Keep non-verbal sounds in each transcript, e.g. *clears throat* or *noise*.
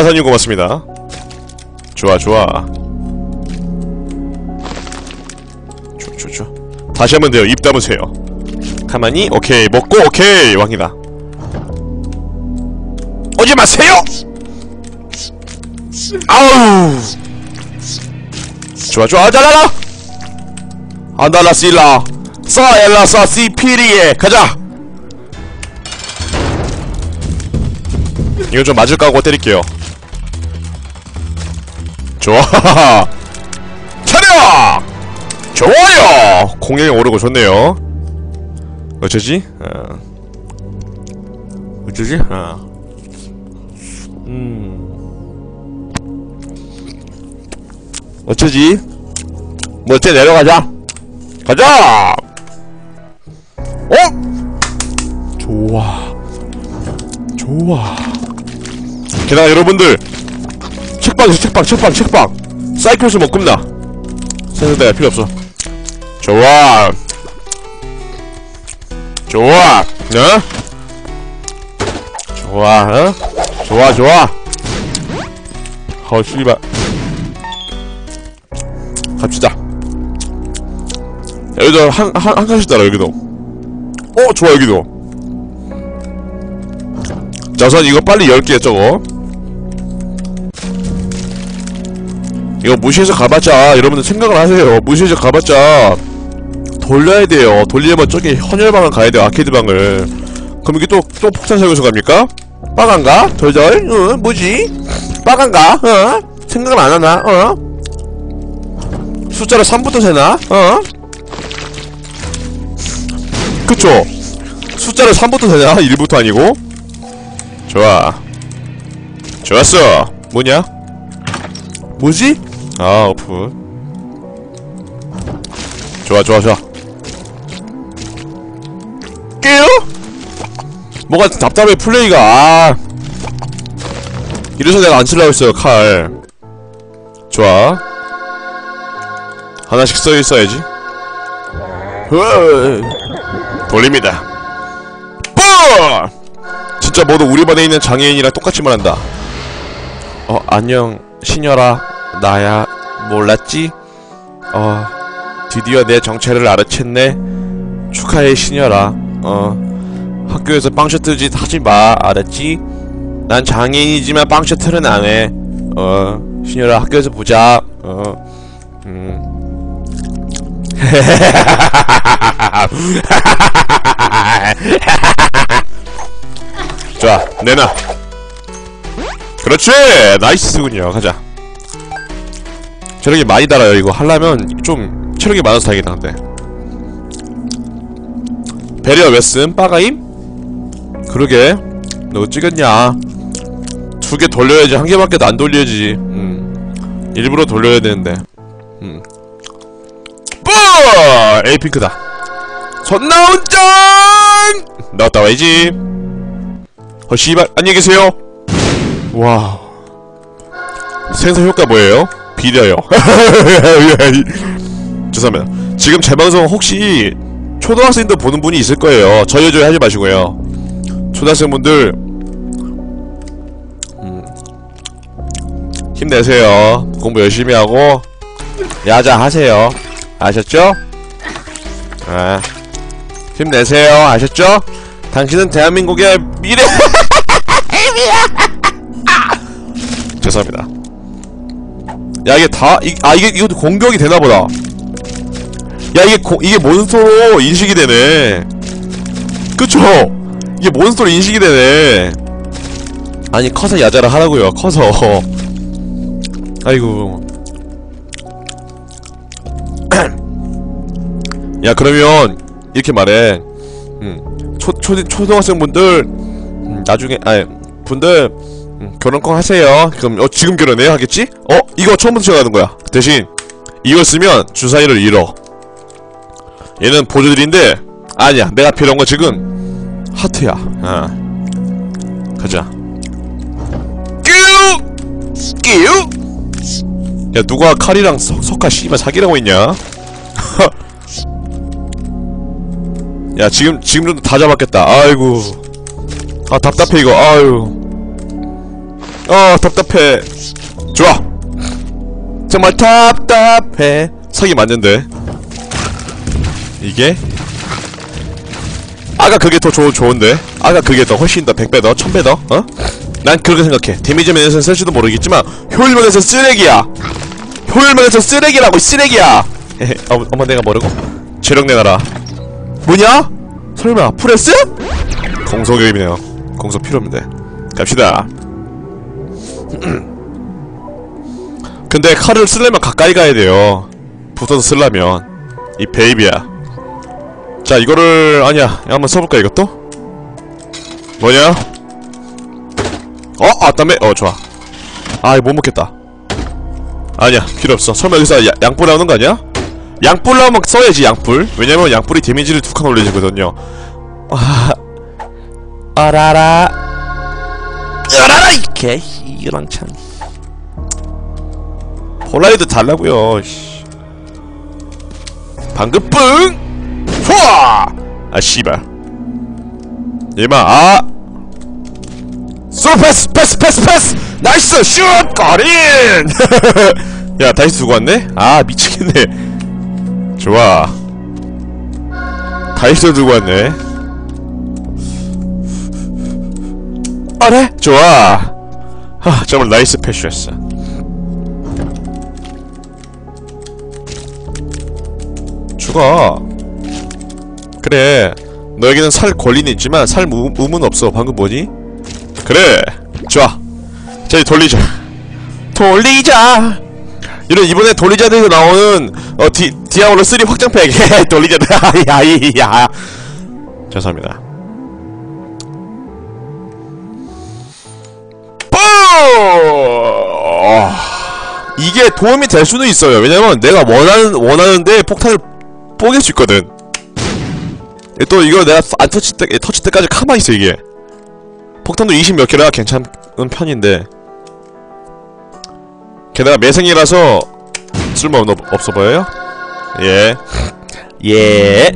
따사님 고맙습니다. 좋아 좋아. 좋좋좋 다시 하면 돼요. 입 담으세요. 가만히. 오케이. 먹고 오케이. 왕이다. 오지 마세요! 아우! 좋아 좋아. 잘라라 안달라 씨라. 사엘라 사시 피리에 가자! 이거 좀 맞을까 하고 때릴게요 좋아 *laughs* 차려 좋아요 공격이 오르고 좋네요 어쩌지? 어. 어쩌지? 어. 음 어쩌지? 뭐 어째 내려가자 가자 어? 좋아 좋아 게다가 여러분들 책방에서 책방 책방 책방. 사이클스 못 끝나? 생각대가 필요 없어. 좋아. 좋아. 어? 좋아 어? 좋아 좋아. 어 씨발. 갑시다. 여기도 한, 한, 한 칸씩 따라 여기도. 어 좋아 여기도. 자 우선 이거 빨리 열게 저거 이거 무시해서 가봤자 여러분들 생각을 하세요 무시해서 가봤자 돌려야 돼요 돌리려면 저기 헌혈방을 가야 돼요 아케이드방을 그럼 이게 또, 또 폭탄 사용해서 갑니까? 빠간가? 덜덜? 어? 뭐지? 빠간가? 어? 생각을 안 하나? 어? 숫자를 3부터 세나? 어? 그쵸? 숫자를 3부터 세냐? *laughs* 1부터 아니고? 좋아 좋았어 뭐냐? 뭐지? 아 오픈 좋아 좋아 좋아. 깨요? 뭐가 답답해 플레이가. 아. 이래서 내가 안 칠라고 했어요 칼. 좋아. 하나씩 써 있어야지. 으, 돌립니다. 뽀! 진짜 모두 우리 반에 있는 장애인이랑 똑같이 말한다. 어 안녕 시녀라 나야 몰랐지? 어 드디어 내 정체를 알아챘네. 축하해 시녀라. 어 학교에서 빵셔틀 짓 하지마 알았지? 난 장애인이지만 빵셔틀은 안해. 어 시녀라 학교에서 보자. 어 음. *laughs* 자 내놔. 그렇지! 나이스군요. 가자 체력이 많이 달아요. 이거 하려면 좀 체력이 많아서 다행이다 근데. 배리어 웨슨 빠가임? 그러게. 너 찍었냐? 두 개 돌려야지. 한 개밖에 안 돌려야지. 음. 일부러 돌려야 되는데. 음. 뿌! 에이핑크다. 손나운전! 나왔다 와야지. 어 씨발 안녕히 계세요. 와 생성 효과 뭐예요? 비려요. *laughs* 죄송합니다. 지금 제 방송 혹시 초등학생들 보는 분이 있을 거예요. 저여저여 하지 마시고요. 초등학생분들 음, 힘내세요. 공부 열심히 하고 야자 하세요. 아셨죠? 아 힘내세요. 아셨죠? 당신은 대한민국의 미래. *laughs* *laughs* 죄송합니다 야 이게 다 이, 아 이게 이것도 공격이 되나보다. 야 이게 고, 이게 몬스터로 인식이 되네. 그쵸? 이게 몬스터로 인식이 되네. 아니 커서 야자를 하라고요. 커서. *laughs* 아이고. *clears throat* 야 그러면 이렇게 말해. 음, 초, 초, 초등학생분들 음, 나중에 아니 분들 음, 결혼 꼭 하세요. 그럼 어 지금 결혼해요? 하겠지? 어? 이거 처음부터 시작하는 거야. 대신 이걸 쓰면 주사위를 잃어. 얘는 보조들인데 아니야. 내가 필요한 거 지금 하트야. 아 가자. 끼우! 끼우! 야 누가 칼이랑 석, 석화 씨발 사기라고 있냐? *laughs* 야 지금 지금 정도 다 잡았겠다. 아이고. 아 답답해 이거. 아유 어 답답해. 좋아. 정말 답답해. 사기 맞는데. 이게? 아까 그게 더 좋, 좋은데? 아까 그게 더 훨씬 더 100배 더 1000배 더? 어? 난 그렇게 생각해. 데미지 면에서는 쓸지도 모르겠지만 효율 면에서 쓰레기야. 효율 면에서 쓰레기라고 이 쓰레기야. *laughs* 헤헤 어머, 내가 모르고. 재력 내놔라. 뭐냐? 설마 프레스? 공소교입이네요. 공소 필요합니다 갑시다 *clears throat* 근데 칼을 쓰려면 가까이 가야 돼요. 붙어서 쓰려면. 이 베이비야. 자 이거를 아니야. 한번 써볼까 이것도? 뭐냐? 어? 아 땀에? 어 좋아. 아 이거 못 먹겠다. 아니야 필요 없어. 설마 여기서 야, 양뿔 나오는 거 아니야? 양뿔 나오면 써야지 양뿔. 왜냐면 양뿔이 데미지를 두 칸 올려주거든요. 아 어라라. 어라라 이개 이랑 참. 폴라이드 달라고요 씨. 방금 뿡 후아 아 씨발. 얘마 아! 쏘 패스 패스 패스 패스! 나이스! 슛! 거린! *laughs* 야 다시 두고 왔네? 아 미치겠네. 좋아. 다이소 두고 왔네. 아래? 좋아 하 정말 나이스 패스였어. 죽어 그래. 너에게는 살 권리는 있지만 살 무, 의무는 없어. 방금 뭐니? 그래. 좋아. 자 이제 돌리자. 돌리자! 이런 이번에 돌리자에서 나오는 어 디, 디아블로 3 확장팩. *laughs* 돌리자. *laughs* 야이야. 죄송합니다 뽀! 이게 도움이 될 수는 있어요 왜냐면 내가 원하는 원하는데 폭탄을 뽀갤 수 있거든 또 이거 내가 안 터치 때 터치 때까지 가만히 있어 이게 폭탄도 20 몇 개라 괜찮은 편인데 게다가 매생이라서 쓸모 없, 없어 보여요? 예. *laughs* 예.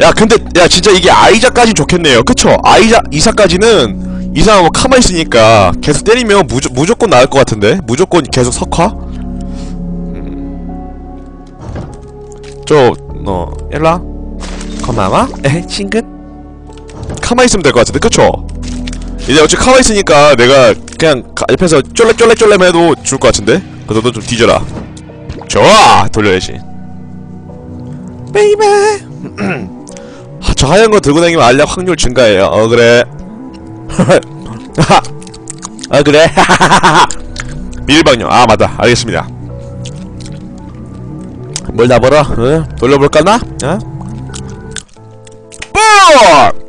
야 근데 야 진짜 이게 아이자까지 좋겠네요 그쵸? 아이자 이사까지는 이사 뭐 카마 있으니까 계속 때리면 무조, 무조건 나을 것 같은데? 무조건 계속 석화? 음. 저너 일라? 고마워? 에헤 친근 카마 있으면 될 것 같은데 그쵸? 이제 어차피 카마 있으니까 내가 그냥 가- 옆에서 쫄래쫄래쫄래만 해도 죽을 것 같은데? 그래서 너 좀 뒤져라. 좋아! 돌려야지. 베이베! *clears throat* 하, 저 하얀 거 들고 다니면 알약 확률 증가해요. 어 그래 아 그래 *laughs* 밀방요 아 맞다 알겠습니다 뭘 나보러? 응? 돌려볼까나? 어? 뽀!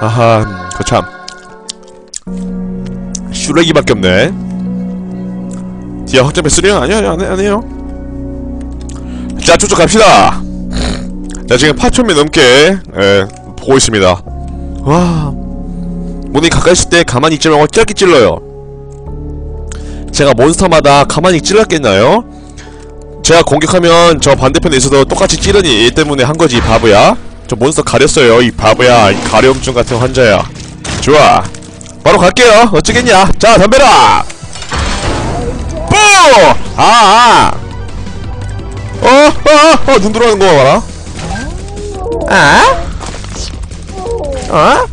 아하, 음, 거참. 슈렉이밖에 없네. 디아 확장배 쓰려? 아니요, 아니요, 안, 해, 안 해요. 자, 쭉쭉 갑시다. 자, 지금 8,000명 넘게, 예, 보고 있습니다. 와. 문이 가까이 있을 때 가만히 있지 말고 짧게 찔러요. 제가 몬스터마다 가만히 찔렀겠나요? 제가 공격하면 저 반대편에 있어도 똑같이 찌르니 얘 때문에 한 거지, 바보야. 저 몬스터 가렸어요 이 바보야 이 가려움증 같은 환자야 좋아 바로 갈게요 어쩌겠냐 자 덤벼라 뽀! 아! 아. 어? 어? 어? 눈 들어가는 거 봐라 아? 어?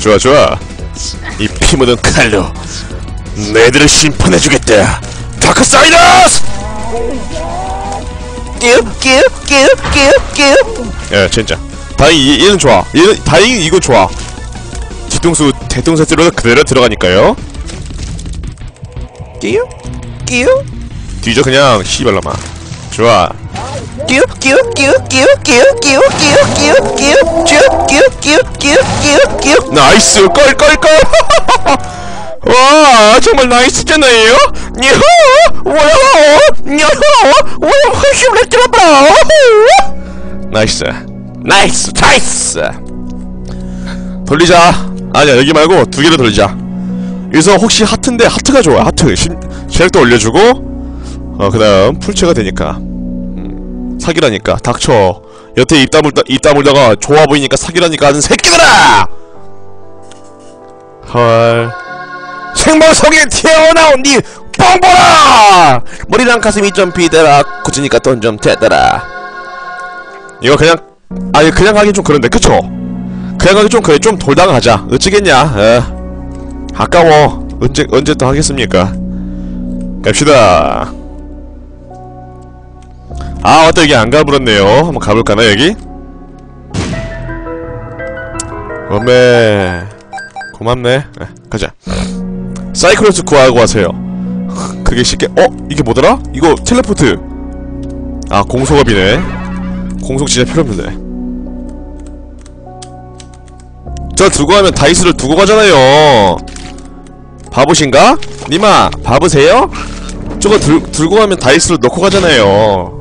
좋아 좋아 이 피 묻은 칼로 너희들을 심판해주겠다 다크 사이더스! 끼끼끼끼끼끼 예 진짜 다행히 얘, 얘는 좋아 얘는 다행히 이거 좋아 뒤통수 대통수 세트로 그대로 들어가니까요 끼요? 끼요? 뒤져 그냥 씨발놈아 좋아 끼요 나이스 껄껄껄 와 정말 나이스잖아요 니호 뭐야 니호 뭐야 훨씬 렉 들어봐 나이스 나이스 나이스 돌리자 아니야 여기 말고 두 개를 돌리자 여기서 혹시 하트인데 하트가 좋아 하트 심, 체력도 올려주고 어 그 다음 풀체가 되니까. 음, 사기라니까. 닥쳐. 여태 입 다물다 입 다물다가 좋아 보이니까 사기라니까 하는 새끼들아! 헐. 생방송에 튀어나온 니 뻥보라! 머리랑 가슴이 좀 비대라. 굳으니까 돈좀 대더라. 이거 그냥 아니 그냥 하기 좀 그런데 그쵸? 그냥 하기 좀 그래. 좀 돌다가 하자. 어찌겠냐? 에. 아까워. 언제 언제 또 하겠습니까? 갑시다 아 맞다. 여기 안 가버렸네요. 한번 가볼까나 여기? 어메 고맙네. 에, 가자. 사이클로스 구하고 하세요. *laughs* 그게 쉽게 어? 이게 뭐더라? 이거 텔레포트. 아 공속업이네. 공속 진짜 필요 없는데. 저 두고 가면 다이스를 두고 가잖아요. 바보신가? 니마 바보세요? 저거 들, 들고 가면 다이스를 넣고 가잖아요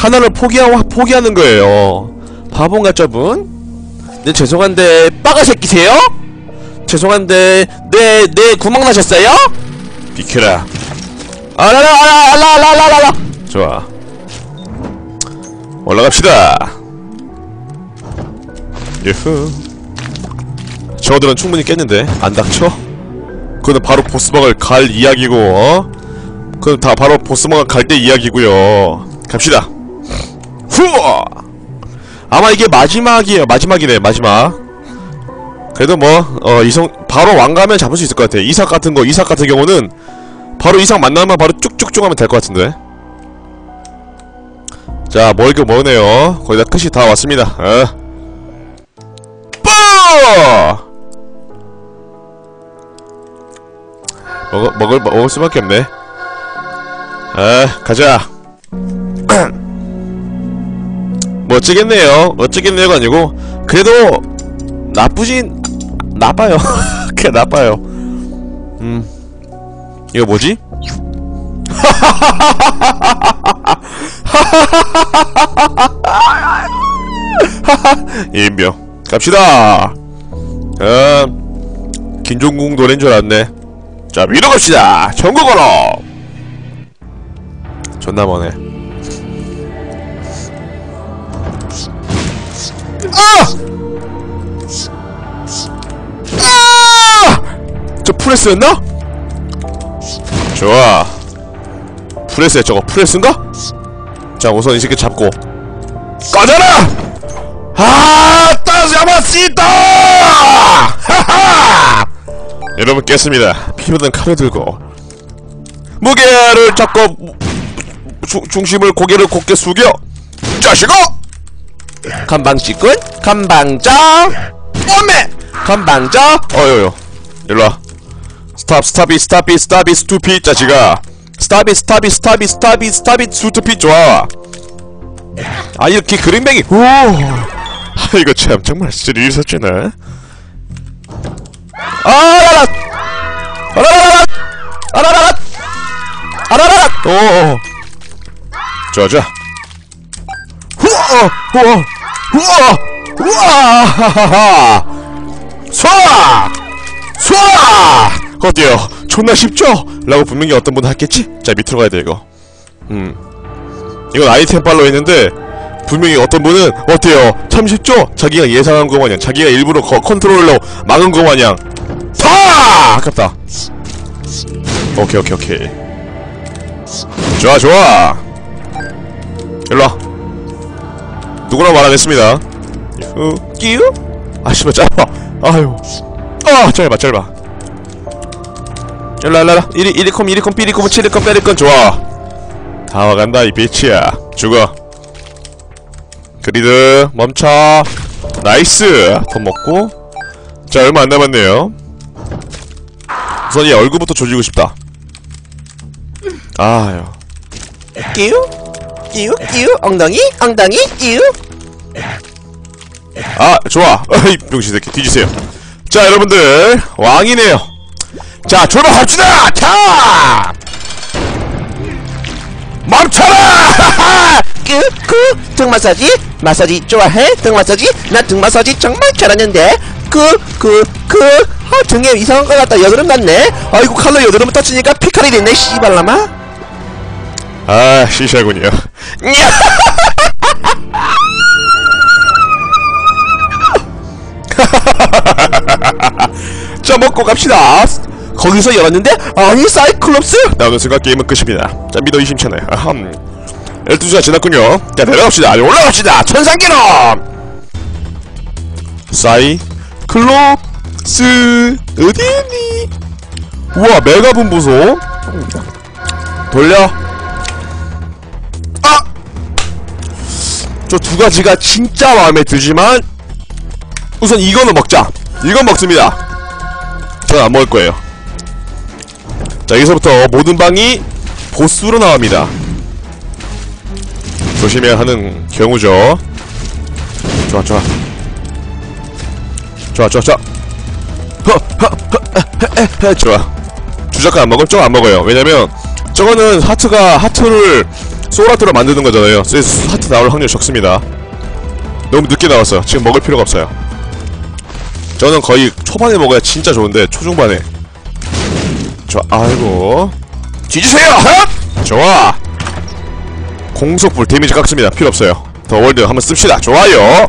하나를 포기하고 포기하는 거예요. 바본가 저분? 네 죄송한데 빠가 새끼세요? 죄송한데 네네 네, 구멍 나셨어요? 비켜라. 아라라라라라라라. 좋아. 올라갑시다. 유후. 저들은 충분히 깼는데 안 닥쳐? 그건 바로 보스방을 갈 이야기고 어? 그건 다 바로 보스방을 갈 때 이야기고요 갑시다 후어 아마 이게 마지막이에요 마지막이네 마지막 그래도 뭐, 어, 이성, 바로 왕 가면 잡을 수 있을 것 같아. 이삭 같은 거, 이삭 같은 경우는, 바로 이삭 만나면 바로 쭉쭉쭉 하면 될 것 같은데. 자, 먹을 게 뭐네요. 거의 다 끝이 다 왔습니다. 어. 뿌! 먹을, 먹을, 먹을 수밖에 없네. 아, 가자. *clears throat* 뭐 어쩌겠네요. 어쩌겠네요가 아니고, 그래도, 나쁘진 나빠요. *laughs* 그냥 나빠요. 음. 이거 뭐지? *laughs* 인병. 갑시다. 음. 김종국 노래인 줄 알았네. 자, 위로 갑시다. 전국으로. 존나 머네. 아! 저 프레스였나? 좋아 프레스야 저거 프레스인가? 자 우선 이 새끼 잡고 꺼져라! 아 따잡았시다! 하하! 여러분 깼습니다 피 묻은 칼을 들고 무게를 잡고 주, 중심을 고개를 곧게 숙여 자식아! 건방지꾼 건방져? 어메 건방져? 어여여 일로와. 스탑 스탑이 스탑이 스탑이 스투피 자식아. 스탑이 스탑이 스탑이 스탑이 스탑이 스투피 좋아. 아 이렇게 그린뱅이. 오. 아, 이거 참 정말 스릴 있었잖아 아라라 아라라라 아라라라 아라라라 오. 좋아 좋아 후아 후아 후아 후아 하하하 쏴 쏴! 어때요? 존나 쉽죠? 라고 분명히 어떤 분은 했겠지? 자 밑으로 가야 돼 이거 음 이건 아이템 빨로 했는데 분명히 어떤 분은 어때요? 참 쉽죠? 자기가 예상한 거 마냥 자기가 일부러 거, 컨트롤러 막은 거 마냥 다! 아깝다 오케이 오케이 오케이 좋아 좋아 일로와 누구나 말 안 했습니다? 어, 끼우? 아 씨발 짧아. 아유 아 짧아 짧아. 일로와 일로와 1위 1위컴 2위컴 2위컴 7위컴 8위컴 좋아. 다 와간다 이 비치야. 죽어. 그리드 멈춰. 나이스. 더 먹고. 자 얼마 안 남았네요. 우선 얘 얼굴부터 조지고 싶다. 아유. 끼우 끼우 끼우 엉덩이? 엉덩이? 끼우 아 좋아. *laughs* 어이 병신 새끼 뒤지세요. 자 여러분들. 왕이네요. 자 출발합시다! 자 멈춰라! *laughs* 끄끄. 등 마사지? 마사지 좋아해? 등 마사지? 나 등 마사지 정말 잘하는데. 그그그 아, 등에 이상한 거 같다 여드름 났네. 아이고 칼로 여드름 터치니까 피칼이 됐네 씨발라마 아 시시하군요. *laughs* 자 먹고 갑시다. 거기서 열었는데 아니 사이클롭스! 나오는 순간 게임은 끝입니다. 자 믿어 의심찮아요 아함 12시가 지났군요. 자 내려갑시다. 올라갑시다. 천상계로 사이클롭스 어디있니? 우와 메가분부소. 돌려 저 두 가지가 진짜 마음에 들지만 우선 이거는 먹자. 이건 먹습니다. 저는 안 먹을 거예요. 자 여기서부터 모든 방이 보스로 나옵니다. 조심해야 하는 경우죠. 좋아 좋아. 좋아 좋아 좋아. 좋아. 주작가 안 먹을 저거 안 먹어요. 왜냐면 저거는 하트가 하트를 소울하트로 만드는 거잖아요. 그래서 하트 나올 확률이 적습니다. 너무 늦게 나왔어요. 지금 먹을 필요가 없어요. 저는 거의 초반에 먹어야 진짜 좋은데 초중반에. 좋아 아이고. 뒤주세요! 헛! 좋아! 공속불 데미지 깎습니다. 필요 없어요. 더 월드 한번 씁시다. 좋아요!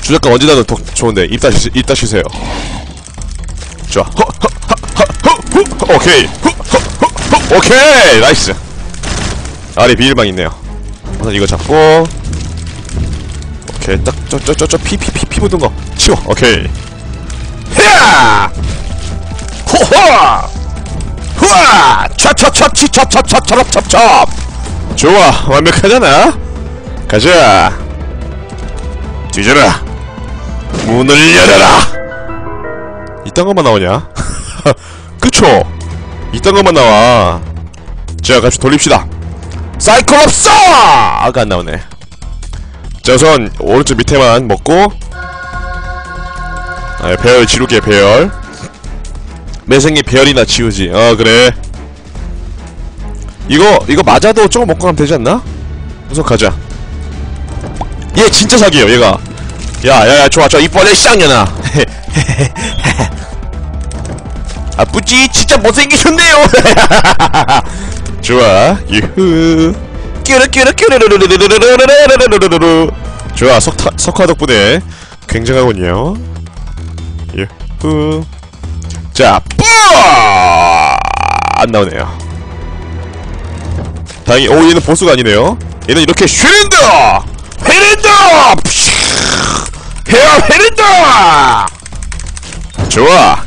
주작가 언제 나도 더 좋은데 입 다시 입 다시세요. 좋아. 허, 허, 허, 허, 허, 후, 오케이. 후, 허, 허, 허, 오케이! 나이스 아래 비일방 있네요. 우선 이거 잡고. 오케이 딱 저 저 저 저 피 피 피피 묻은 거. 치워. 오케이. 헤야! 호호 후아! 차차차치차차차차차차차 좋아. 완벽하잖아. 가자. 뒤져라. 문을 열어라. 이딴 것만 나오냐? *laughs* 그쵸? 이딴 것만 나와. 자 같이 돌립시다 사이클롭스 아까 안 나오네. 자 우선 오른쪽 밑에만 먹고. 아, 배열 지루게 배열. 매생이 배열이나 지우지. 어 그래. 이거 이거 맞아도 조금 먹고 가면 되지 않나? 우선 가자. 얘 진짜 사기예요 얘가. 야야야 좋아 좋아. 이빨에 쌍년아 아뿌지 진짜 못생기셨네요 *laughs* 좋아. 유후. 끼르끼르끼르르르르르르르르르르르르르 좋아 석타, 석화 덕분에 굉장하군요. 유후. 자 뿌아! 안 나오네요. 다행히 오 얘는 보스가 아니네요. 얘는 이렇게 쉐린드 헤린드 헤어 헤린드 좋아.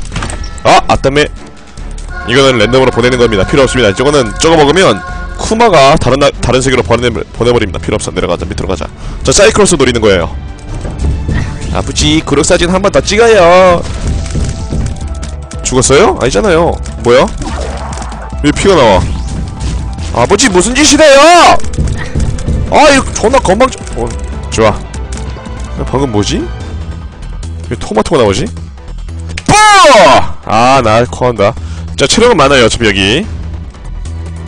아 아따매 이거는 랜덤으로 보내는 겁니다. 필요 없습니다. 저거는 저거 먹으면 쿠마가 다른 나, 다른 세계로 보내, 보내버립니다. 필요 없어. 내려가자. 밑으로 가자. 저 사이클로스 노리는 거예요. 아프지. 그룹 사진 한 번 더 찍어요. 죽었어요? 아니잖아요. 뭐야? 왜 피가 나와? 아버지 무슨 짓이래요? 아 이거 존나 건방져 어, 좋아. 야, 방금 뭐지? 왜 토마토가 나오지? 뿌! 아나 커한다 자 체력은 많아요 어차피 여기.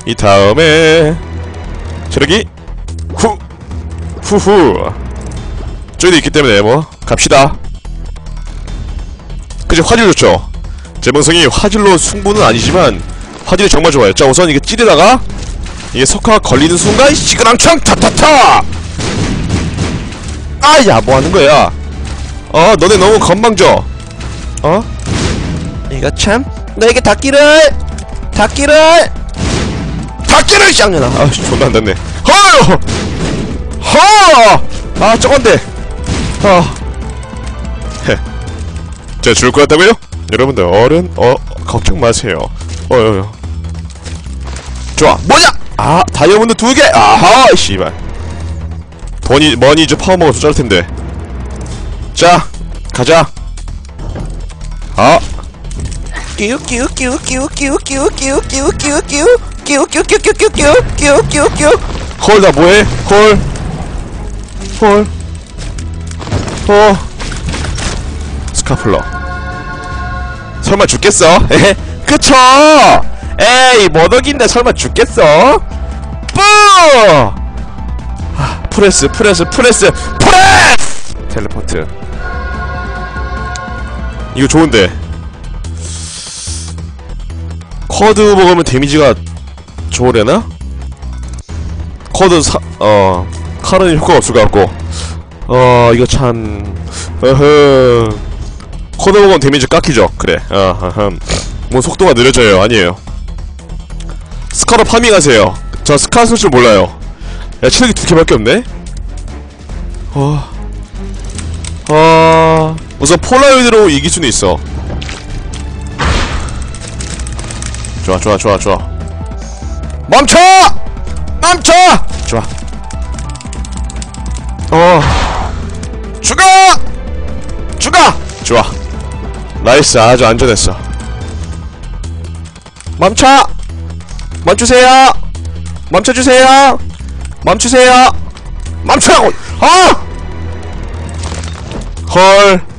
이 다음에 체력이 후 후후. 저기도 있기 때문에 뭐 갑시다. 그치 화질 좋죠? 제방성이 화질로 승부는 아니지만 화질이 정말 좋아요. 자 우선 이게 찌르다가 이게 석화가 걸리는 순간 시그랑창 타타타! 아야 뭐하는 거야? 어 너네 너무 건방져. 어? 이거 참 너에게 닿기를 닿기를. 닭기를 쌍년아 아 존나 안 닿네. 허! 허! 아 저건데 아. 헤. 제가 죽을 것 같다고요? 여러분들 어른 어 걱정 마세요. 어여여 좋아. 뭐냐? 아 다이아몬드 두 개. 아하 씨발. 돈이 머니즈 파워 먹어서 쩔 텐데. 자 가자. 아 끼우 끼우 끼우 끼우 끼우 끼우 끼우 끼우 끼우 끼우 끼우 끼우 끼우 끼우 끼우 끼우 끼우 끼우 끼우 콜나 뭐해? 콜. 콜. 어. 스카플러. 설마 죽겠어? 에헤. 그쵸? 에이, 머덕인데 설마 죽겠어? 뿌! 아, 프레스, 프레스, 프레스, 프레스! 텔레포트. 이거 좋은데. 쿼드 먹으면 데미지가 좋으려나? 코드 사, 어 칼은 효과가 없을 것 같고. 어 이거 참 어허. 코드 먹으면 데미지 깎이죠. 그래. 어허 뭐 속도가 느려져요. 아니에요. 스카로 파밍하세요. 저 스카 쓸 줄 몰라요. 야 체력이 두 개밖에 없네? 어... 어... 우선 폴라로이드로 이길 수는 있어 좋아 좋아 좋아 좋아 멈춰! 멈춰! 좋아 어 죽어! 죽어! 좋아 나이스 아주 안전했어 멈춰! 멈추세요! 멈춰주세요! 멈추세요! 멈추라고! 아! 헐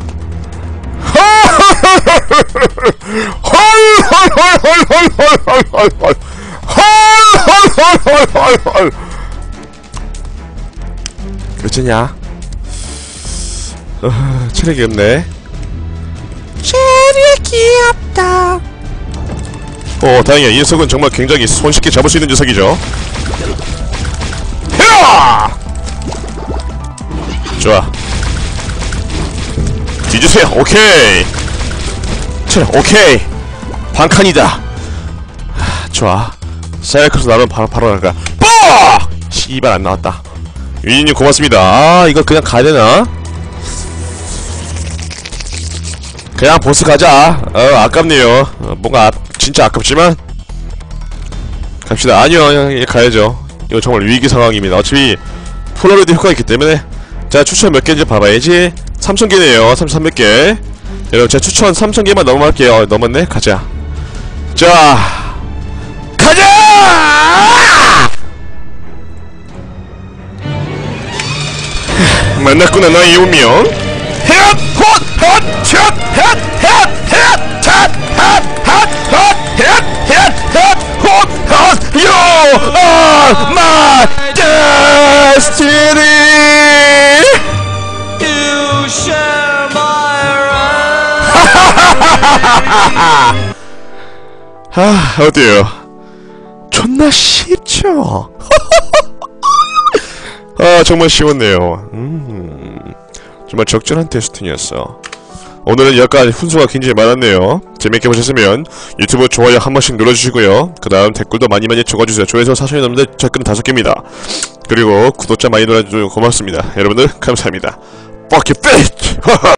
어, 체력이 없네 체력이 없다 어 다행이야 이 녀석은 정말 굉장히 손쉽게 잡을 수 있는 녀석이죠 헤아! 좋아 뒤주세요 오케이 체 력 오케이. 반칸이다. 하, 좋아. 사이클스 나름 바로 바로 나가. 뻑! 씨발 안 나왔다. 유진님 고맙습니다. 아 이거 그냥 가야 되나? 그냥 보스 가자. 어 아깝네요. 어, 뭔가 아, 진짜 아깝지만. 갑시다. 아니요 그냥 가야죠. 이거 정말 위기 상황입니다. 어차피 폴라로이드 효과가 있기 때문에. 자 추천 몇 개인지 봐봐야지. 3000개네요. 3300개 여러분 제가 추천 3000개만 넘어갈게요 넘었네 가자 자 가자 만났구나 나의 운명 헷! 헛! 헛! 샷! 헷! 헷! 헷! 아 어때요? 존나 쉽죠? *laughs* 아 정말 쉬웠네요. 음 정말 적절한 테스팅이었어. 오늘은 약간 훈수가 굉장히 많았네요. 재밌게 보셨으면 유튜브 좋아요 한 번씩 눌러주시고요. 그 다음 댓글도 많이 많이 적어주세요. 조회수 4천이 넘는데 댓글은 5개입니다. 그리고 구독자 많이 눌러주셔서 고맙습니다. 여러분들 감사합니다. Fuck you bitch! *laughs*